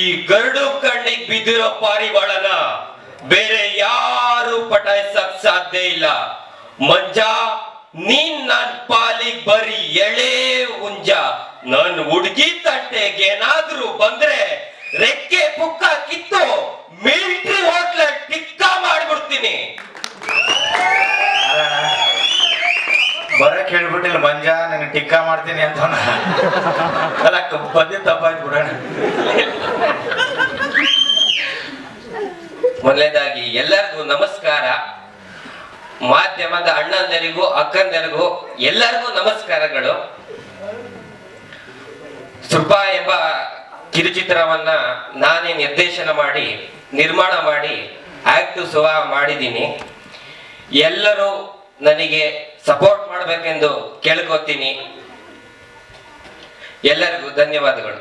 ಈ ಗರುಡು ಕಣ್ಣಿಗೆ ಬಿದ್ದಿರೋ ಪಾರಿವಾಳನ ಬೇರೆ ಯಾರು ಪಟಾಯಿಸಕ್ ಸಾಧ್ಯ ಇಲ್ಲ. ಮಂಜ, ನೀನ್ ನನ್ ಪಾಲಿಗ್ ಬರೀ ಎಳೆ ಉಂಜ ನನ್ ಹುಡುಗಿ ತಂಟೆಗೆ ಏನಾದ್ರೂ ಬಂದ್ರೆ ರೆಕ್ಕೆ ಪುಕ್ಕ ಬರಕ್ ಬಂಜ ನನಗೆ ಟಿಕ್ಕಾ ಮಾಡ್ತೀನಿ ಅಂತ ಅಲ್ಲ, ಬಂದಿ ತಪ್ಪಾಯ್ತು ಬಿಡೋಣ. ಮೊದಲನೇದಾಗಿ, ಎಲ್ಲರಿಗೂ ನಮಸ್ಕಾರ. ಮಾಧ್ಯಮದ ಅಣ್ಣಂದರಿಗೂ, ಅಕ್ಕಂದರಿಗೂ ಎಲ್ಲರಿಗೂ ನಮಸ್ಕಾರಗಳು. ಸುಪ ಎಂಬ ಕಿರುಚಿತ್ರವನ್ನ ನಾನೇ ನಿರ್ದೇಶನ ಮಾಡಿ, ನಿರ್ಮಾಣ ಮಾಡಿ ಆಕ್ಟಿವ್ ಸುವ ಮಾಡಿದ್ದೀನಿ. ಎಲ್ಲರೂ ನನಗೆ ಸಪೋರ್ಟ್ ಮಾಡಬೇಕೆಂದು ಕೇಳ್ಕೋತೀನಿ. ಎಲ್ಲರಿಗೂ ಧನ್ಯವಾದಗಳು.